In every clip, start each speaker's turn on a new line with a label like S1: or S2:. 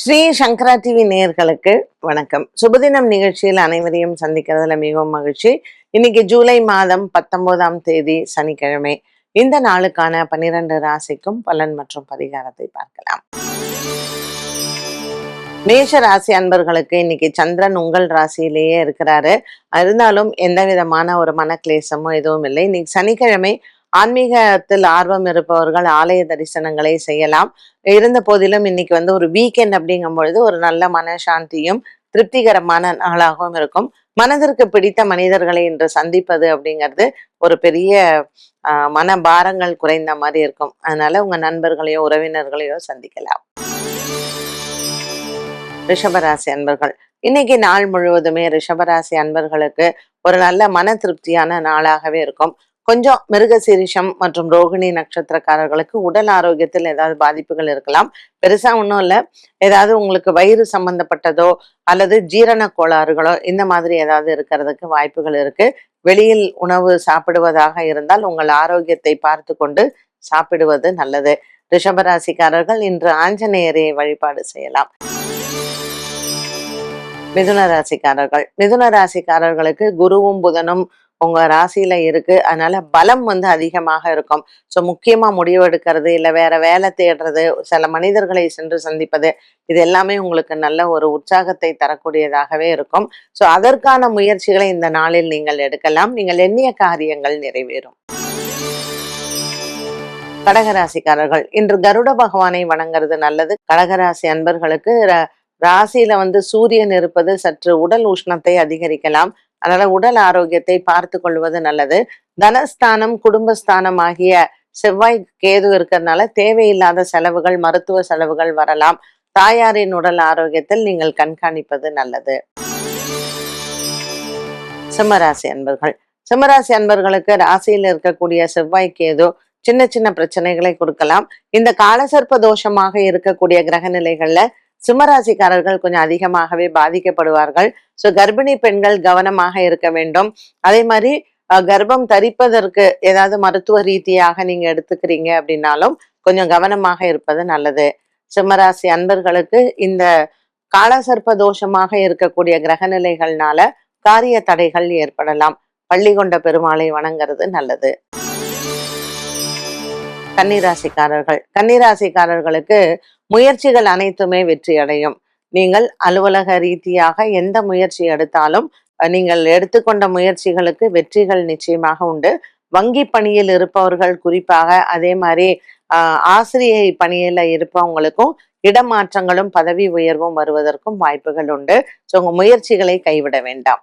S1: ஸ்ரீ சங்கரா TV நேர்களுக்கு வணக்கம். சுபதினம் நிகழ்ச்சியில் அனைவரையும் சந்திக்கிறதுல மிகவும் மகிழ்ச்சி. இன்னைக்கு ஜூலை மாதம் பத்தொன்பதாம் தேதி சனிக்கிழமை. இந்த நாளுக்கான பன்னிரண்டு ராசிக்கும் பலன் மற்றும் பரிகாரத்தை பார்க்கலாம். மேஷ ராசி அன்பர்களுக்கு இன்னைக்கு சந்திரன் உங்கள் ராசியிலேயே இருக்கிறாரு. இருந்தாலும் எந்த விதமான ஒரு மனக்லேசமோ எதுவும் இல்லை. இன்னைக்கு சனிக்கிழமை ஆன்மீகத்தில் ஆர்வம் இருப்பவர்கள் ஆலய தரிசனங்களை செய்யலாம். இருந்த போதிலும் இன்னைக்கு வந்து ஒரு வீக்கெண்ட் அப்படிங்கும் பொழுது ஒரு நல்ல மனசாந்தியும் திருப்திகரமான நாளாகவும் இருக்கும். மனதிற்கு பிடித்த மனிதர்களை இன்று சந்திப்பது அப்படிங்கிறது ஒரு பெரிய ஆஹ், மன பாரங்கள் குறைந்த மாதிரி இருக்கும். அதனால உங்க நண்பர்களையோ உறவினர்களையோ சந்திக்கலாம். ரிஷபராசி அன்பர்கள் இன்னைக்கு நாள் முழுவதுமே ரிஷபராசி அன்பர்களுக்கு ஒரு நல்ல மன திருப்தியான நாளாகவே இருக்கும். கொஞ்சம் மிருகசீரிஷம் மற்றும் ரோகிணி நட்சத்திரக்காரர்களுக்கு உடல் ஆரோக்கியத்தில் ஏதாவது பாதிப்புகள் இருக்கலாம். பெருசா ஒன்றும் இல்லை. ஏதாவது உங்களுக்கு வயிறு சம்பந்தப்பட்டதோ அல்லது ஜீரண கோளாறுகளோ இந்த மாதிரி ஏதாவது இருக்கிறதுக்கு வாய்ப்புகள் இருக்கு. வெளியில் உணவு சாப்பிடுவதாக இருந்தால் உங்கள் ஆரோக்கியத்தை பார்த்து கொண்டு சாப்பிடுவது நல்லது. ரிஷபராசிக்காரர்கள் இன்று ஆஞ்சநேயரை வழிபாடு செய்யலாம். மிதுன ராசிக்காரர்கள் மிதுன ராசிக்காரர்களுக்கு குருவும் புதனும் உங்க ராசியில இருக்கு. அதனால பலம் வந்து அதிகமாக இருக்கும். ஸோ முக்கியமா முடிவு எடுக்கிறது இல்லை வேற வேலை தேடுறது சில மனிதர்களை சென்று சந்திப்பது இது எல்லாமே உங்களுக்கு நல்ல ஒரு உற்சாகத்தை தரக்கூடியதாகவே இருக்கும். ஸோ அதற்கான முயற்சிகளை இந்த நாளில் நீங்கள் எடுக்கலாம். நீங்கள் எண்ணிய காரியங்கள் நிறைவேறும். கடகராசிக்காரர்கள் இன்று கருட பகவானை வணங்குறது நல்லது. கடகராசி அன்பர்களுக்கு ராசியில வந்து சூரியன் இருப்பது சற்று உடல் உஷ்ணத்தை அதிகரிக்கலாம். அதனால உடல் ஆரோக்கியத்தை பார்த்து கொள்வது நல்லது. தனஸ்தானம் குடும்பஸ்தானம் ஆகிய செவ்வாய் கேது இருக்கிறதுனால தேவையில்லாத செலவுகள் மருத்துவ செலவுகள் வரலாம். தாயாரின் உடல் ஆரோக்கியத்தில் நீங்கள் கண்காணிப்பது நல்லது. சிம்மராசி அன்பர்கள். சிம்மராசி அன்பர்களுக்கு ராசியில் இருக்கக்கூடிய செவ்வாய் கேது சின்ன சின்ன பிரச்சனைகளை கொடுக்கலாம். இந்த காலசர்ப்ப தோஷமாக இருக்கக்கூடிய கிரக நிலைகள்ல சிம்மராசிக்காரர்கள் கொஞ்சம் அதிகமாகவே பாதிக்கப்படுவார்கள். ஸோ கர்ப்பிணி பெண்கள் கவனமாக இருக்க வேண்டும். அதே மாதிரி கர்ப்பம் தரிப்பதற்கு ஏதாவது மருத்துவ ரீதியாக நீங்க எடுத்துக்கிறீங்க அப்படின்னாலும் கொஞ்சம் கவனமாக இருப்பது நல்லது. சிம்மராசி அன்பர்களுக்கு இந்த காலசர்ப்ப தோஷமாக இருக்கக்கூடிய கிரகநிலைகள்னால காரிய தடைகள் ஏற்படலாம். பள்ளி கொண்ட பெருமாளை வணங்குறது நல்லது. கன்னிராசிக்காரர்கள். கன்னிராசிக்காரர்களுக்கு முயற்சிகள் அனைத்துமே வெற்றி அடையும் நீங்கள் அலுவலக ரீதியாக எந்த முயற்சி எடுத்தாலும் நீங்கள் எடுத்துக்கொண்ட முயற்சிகளுக்கு வெற்றிகள் நிச்சயமாக உண்டு. வங்கி பணியில் இருப்பவர்கள் குறிப்பாக அதே மாதிரி ஆஹ், ஆசிரியை பணியில இருப்பவங்களுக்கும் இடமாற்றங்களும் பதவி உயர்வும் வருவதற்கும் வாய்ப்புகள் உண்டு. ஸோ உங்க முயற்சிகளை கைவிட வேண்டாம்.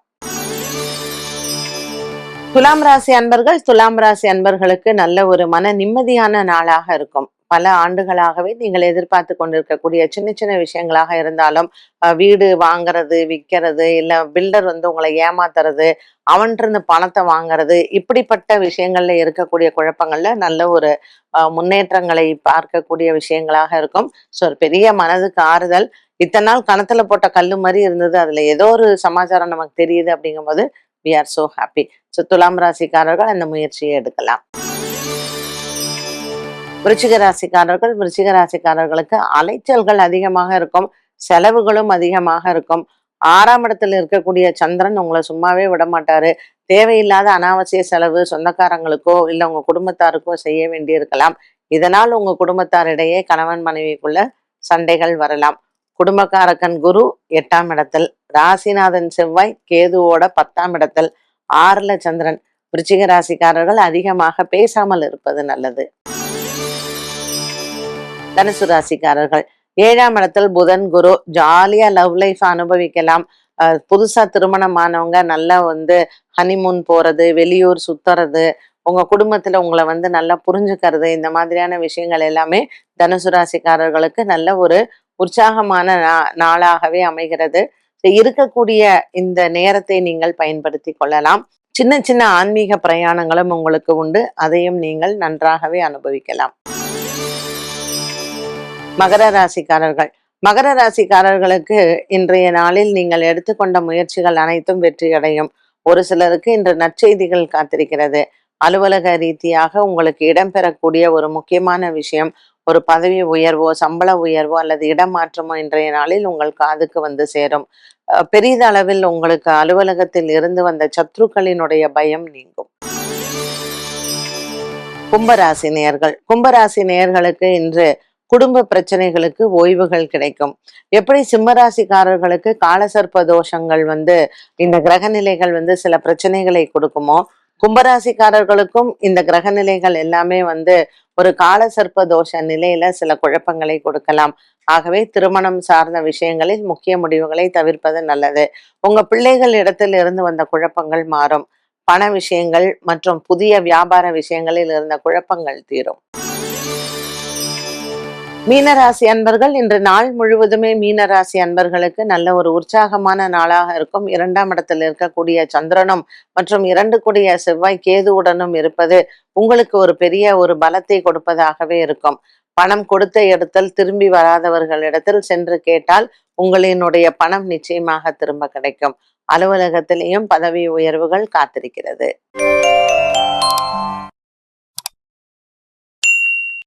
S1: துலாம் ராசி அன்பர்கள் துலாம் ராசி அன்பர்களுக்கு நல்ல ஒரு மன நிம்மதியான நாளாக இருக்கும். பல ஆண்டுகளாகவே நீங்கள் எதிர்பார்த்து கொண்டிருக்கக்கூடிய சின்ன சின்ன விஷயங்களாக இருந்தாலும் வீடு வாங்குறது விற்கிறது இல்லை பில்டர் வந்து உங்களை ஏமாத்துறது அவன்ட்ருந்து பணத்தை வாங்குறது இப்படிப்பட்ட விஷயங்கள்ல இருக்கக்கூடிய குழப்பங்கள்ல நல்ல ஒரு அஹ், முன்னேற்றங்களை பார்க்கக்கூடிய விஷயங்களாக இருக்கும். ஸோ ஒரு பெரிய மனதுக்கு ஆறுதல். இத்தனை நாள் கணத்துல போட்ட கல்லு மாதிரி இருந்தது. அதுல ஏதோ ஒரு சமாச்சாரம் நமக்கு தெரியுது அப்படிங்கும்போது we are so happy so துலாம் ராசிக்காரர்கள் அந்த முயற்சியை எடுக்கலாம். விருச்சிக ராசிக்காரர்கள் விருச்சிக ராசிக்காரர்களுக்கு அலைச்சல்கள் அதிகமாக இருக்கும். செலவுகளும் அதிகமாக இருக்கும். ஆறாம் இடத்துல இருக்கக்கூடிய சந்திரன் உங்களை சும்மாவே விட மாட்டாரு தேவையில்லாத அனாவசிய செலவு சொந்தக்காரங்களுக்கோ இல்ல உங்க குடும்பத்தாருக்கோ செய்ய வேண்டியிருக்கலாம். இதனால் உங்க குடும்பத்தாரிடையே கணவன் மனைவிக்குள்ள சண்டைகள் வரலாம். குடும்பக்காரக்கன் குரு எட்டாம் இடத்தில். ராசிநாதன் செவ்வாய் கேதுவோட பத்தாம் இடத்தில் ஆறுல சந்திரன். விருச்சிக ராசிக்காரர்கள் அதிகமாக பேசாமல் இருப்பது நல்லது. தனுசு ராசிக்காரர்கள் ஏழாம் இடத்தில் புதன் குரு ஜாலியா லவ் லைஃப் அனுபவிக்கலாம். அஹ் புதுசா திருமணமானவங்க நல்லா வந்து ஹனிமூன் போறது வெளியூர் சுத்துறது உங்க குடும்பத்துல உங்களை வந்து நல்லா புரிஞ்சுக்கிறது இந்த மாதிரியான விஷயங்கள் எல்லாமே தனுசு ராசிக்காரர்களுக்கு நல்ல ஒரு உற்சாகமான நா- நாளாகவே அமைகிறது. இருக்கக்கூடிய இந்த நேரத்தை நீங்கள் பயன்படுத்தி கொள்ளலாம். சின்ன சின்ன ஆன்மீக பிரயாணங்களும் உங்களுக்கு உண்டு. அதையும் நீங்கள் நன்றாகவே அனுபவிக்கலாம். மகர ராசிக்காரர்கள். மகர ராசிக்காரர்களுக்கு இன்றைய நாளில் நீங்கள் எடுத்துக்கொண்ட முயற்சிகள் அனைத்தும் வெற்றி அடையும் ஒரு சிலருக்கு இன்று நற்செய்திகள் காத்திருக்கிறது. அலுவலக ரீதியாக உங்களுக்கு இடம்பெறக்கூடிய ஒரு முக்கியமான விஷயம் ஒரு பதவி உயர்வோ சம்பள உயர்வோ அல்லது இடமாற்றமோ இன்றைய நாளில் உங்கள் காதுக்கு வந்து சேரும். பெரிதளவில் உங்களுக்கு அலுவலகத்தில் இருந்து வந்த சத்ருக்களினுடைய பயம் நீங்கும். கும்பராசி நேயர்கள் கும்பராசி நேயர்களுக்கு இன்று குடும்ப பிரச்சனைகளுக்கு ஓய்வுகள் கிடைக்கும். எப்படி சிம்மராசிக்காரர்களுக்கு காலசர்ப்ப தோஷங்கள் வந்து இந்த கிரகநிலைகள் வந்து சில பிரச்சனைகளை கொடுக்குமோ கும்பராசிக்காரர்களுக்கும் இந்த கிரகநிலைகள் எல்லாமே வந்து ஒரு காலசர்ப்ப தோஷ நிலையில சில குழப்பங்களை கொடுக்கலாம். ஆகவே திருமணம் சார்ந்த விஷயங்களில் முக்கிய முடிவுகளை தவிர்ப்பது நல்லது. உங்க பிள்ளைகள் இடத்தில் இருந்து வந்த குழப்பங்கள் மாறும். பண விஷயங்கள் மற்றும் புதிய வியாபார விஷயங்களில் இருந்த குழப்பங்கள் தீரும். மீனராசி அன்பர்கள் இன்று நாள் முழுவதுமே மீனராசி அன்பர்களுக்கு நல்ல ஒரு உற்சாகமான நாளாக இருக்கும். இரண்டாம் இடத்தில் இருக்கக்கூடிய சந்திரனும் மற்றும் இரண்டு கூடிய செவ்வாய் கேதுவுடனும் இருப்பது உங்களுக்கு ஒரு பெரிய ஒரு பலத்தை கொடுப்பதாகவே இருக்கும். பணம் கொடுத்த இடத்தில் திரும்பி வராதவர்களிடத்தில் சென்று கேட்டால் உங்களினுடைய பணம் நிச்சயமாக திரும்ப கிடைக்கும். அலுவலகத்திலேயும் பதவி உயர்வுகள் காத்திருக்கிறது.